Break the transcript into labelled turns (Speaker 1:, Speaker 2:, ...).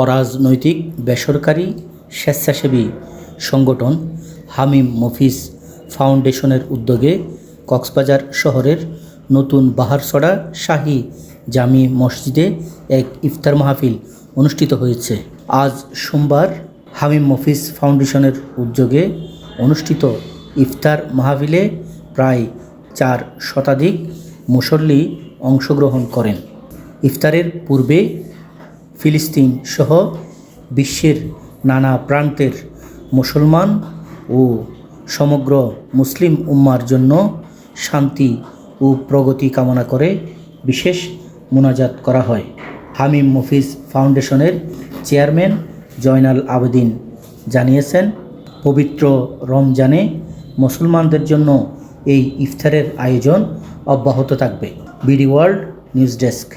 Speaker 1: অরাজনৈতিক, বেসরকারি, স্বেচ্ছাসেবী সংগঠন হামিম মফিজ ফাউন্ডেশনের উদ্যোগে কক্সবাজার শহরের নতুন বাহারসড়া শাহী জামি মসজিদে এক ইফতার মাহফিল অনুষ্ঠিত হয়েছে। আজ সোমবার হামিম মফিজ ফাউন্ডেশনের উদ্যোগে অনুষ্ঠিত ইফতার মাহফিলে প্রায় চার শতাধিক মুসল্লি অংশগ্রহণ করেন। ইফতারের পূর্বে ফিলিস্তিন সহ বিশ্বের নানা প্রান্তের মুসলমান ও সমগ্র মুসলিম উম্মার জন্য শান্তি ও প্রগতি কামনা করে বিশেষ মোনাজাত করা হয়। হামিম মফিজ ফাউন্ডেশনের চেয়ারম্যান জয়নাল আবেদিন জানিয়েছেন, পবিত্র রমজানে মুসলমানদের জন্য এই ইফতারের আয়োজন অব্যাহত থাকবে। BD world news desk.